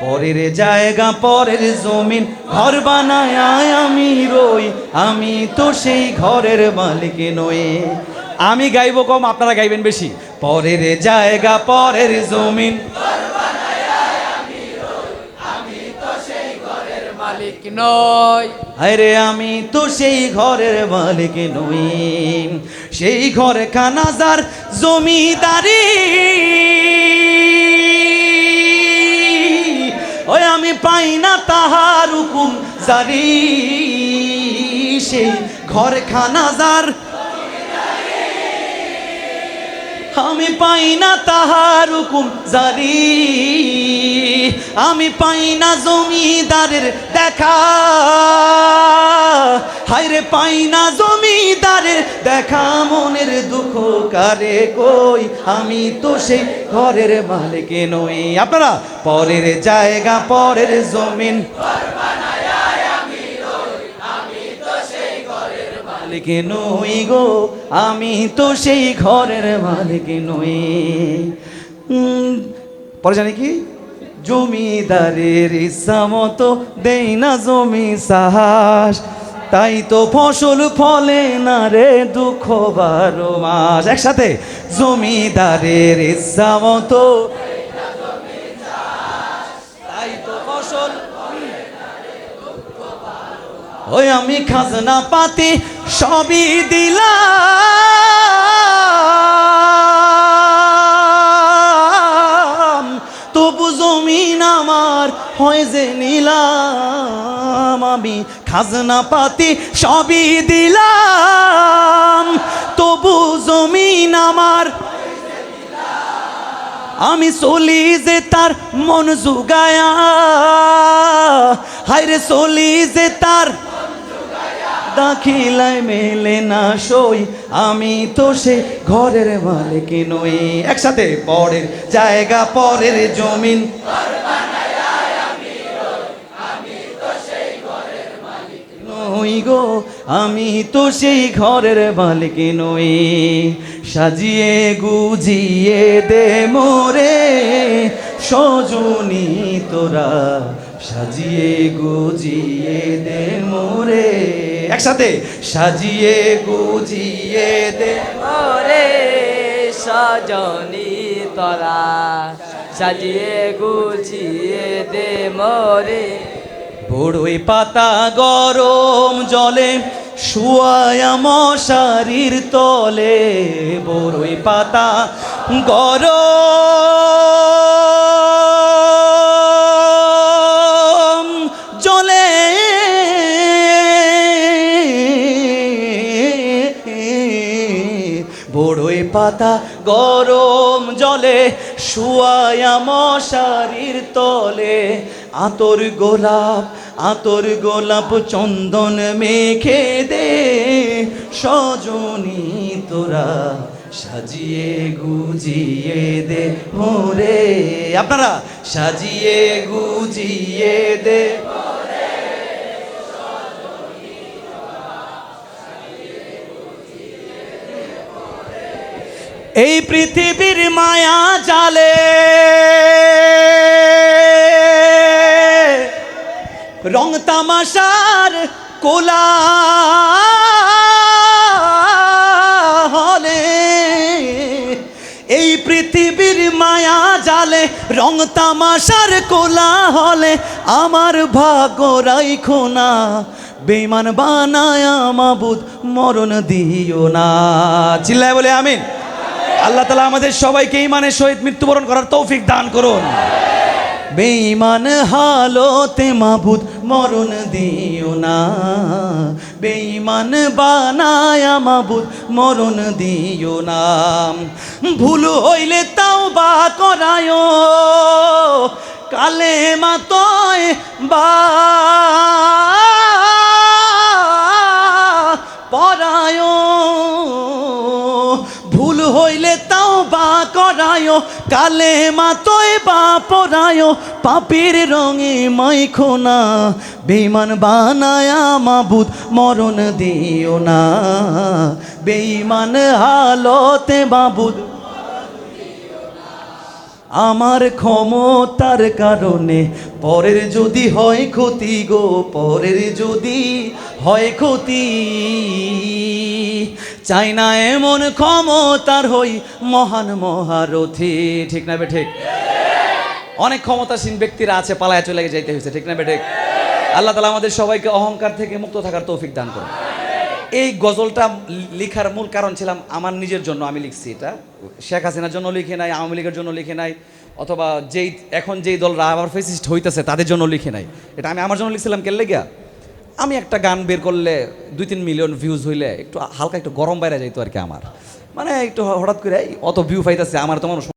পরের জায়গা পরের জমিন ঘর বানায় আমি রই। আমি তো সেই ঘরের মালিক নই। আমি গাইব কম আপনারা গাইবেন বেশি। পরের জায়গা পরের জমিন মালিক আরে আমি তো সেই ঘরের মালিক নই। সেই ঘরে কানাজার জমিদারি। ওই আমি পাই না তাহার হুকুম, জারি সেই ঘর খানাজার আমি পাই না তাহার হুকুম, জারি আমি পাই না জমিদারের দেখা। হায়রে, পাই না জমিদারের দেখা। মনের দুঃখ কারে কই? আমি তো সেই ঘরের মালিক নই। আপনারা, পরের জায়গা, পরের জমিন। নই গো, আমি তো সেই ঘরের মালিক নই। পরে জানি কি? জমিদারের ইচ্ছা মতো দেই না জমি সাহস তাই তো ফসল ফলে না রে দুঃখ বারো মাস। একসাথে জমিদারের ইচ্ছা মতো তাই তো ফসল ওই আমি খাজনা পাতি সবই দিলাম। হয় যে নিলাম আমি, খাজনা পাতি সবই দিলাম। তবু জমিন আমার, আমি চলি যে তার মন জুগায়া। হায়রে চলি যে তার দাখিলায় মেলে না সই। আমি তো সে ঘরের মালিক নই। একসাথে পরের জায়গা, পরের জমিন। নই গো, আমি তো সেই ঘরের মালিক নই। সাজিয়ে গুজিয়ে দে মোরে, সজনী তোরা। সাজিয়ে গুজিয়ে দে মোরে। একসাথে। সাজিয়ে গুজিয়ে দে ওরে সজনী তোরা। সাজিয়ে গুজিয়ে দে মরে। বড়ই পাতা গরম জলে, শুয়ায় মশারির তলে বড়ই পাতা গরম জলে। বড়ই পাতা গরম জলে শুয়ায়া মশারির তলে, আতর গোলাপ আতর গোলাপ চন্দন মেখে দে। সজনী তোরা সাজিয়ে গুজিয়ে দে। মোরে আপনারা সাজিয়ে গুজিয়ে দে। এই পৃথিবীর মায়া জালে। রং তামাশার কোলা হলে। এই পৃথিবীর মায়া জালে, রং তামাশার কোলা হলে। আমার ভাগ্য রাইখো না বেমান বানায় মাবুদ মরণ দিও না। চিল্লায় বলে আমিন। আল্লাহ তালা আমাদের সবাইকে ইমানের সহিত মৃত্যুবরণ করার তৌফিক দান করুন। বেঈমান হালতে মাবুদ, মরণ দিও না। বেঈমান বানায় মাবুদ, মরণ দিও না। ভুল হইলে তাও বা করায়। কালে মাতয় বা বা করায় কালে মাতয় বা পরায়, পাপির রঙে মাইখো না বেইমান বানায়া মাবুদ মরণ দিও না। বেইমান হালতে বাবুদ আমার ক্ষমতার কারণে, পরের যদি হয় ক্ষতি গো, পরের যদি হয় ক্ষতি চাই না এমন ক্ষমতার হই মহান মহারথী। ঠিক না বে ঠিক? অনেক ক্ষমতাসীন ব্যক্তিরা আছে, পালায় চলে যাইতে হয়েছে ঠিক না বে ঠিক? আল্লাহ তালা আমাদের সবাইকে অহংকার থেকে মুক্ত থাকার তৌফিক দান করুন। এই গজলটা লেখার মূল কারণ ছিলাম আমার নিজের জন্য, আমি লিখছি এটা। শেখ হাসিনার জন্য লিখে নাই, আওয়ামী লীগের জন্য লিখে নাই, অথবা যেই, এখন যেই দলরা আবার ফেসিস্ট হইতেছে, তাদের জন্য লিখে নাই। এটা আমি আমার জন্য লিখছিলাম কেন লেগিয়া? আমি একটা গান বের করলে দুই তিন মিলিয়ন ভিউজ হইলে একটু হালকা একটু গরম বাইরে যাইতো আর কি আমার। মানে একটু হঠাৎ করে অত ভিউ পাইতেছে, আমার তো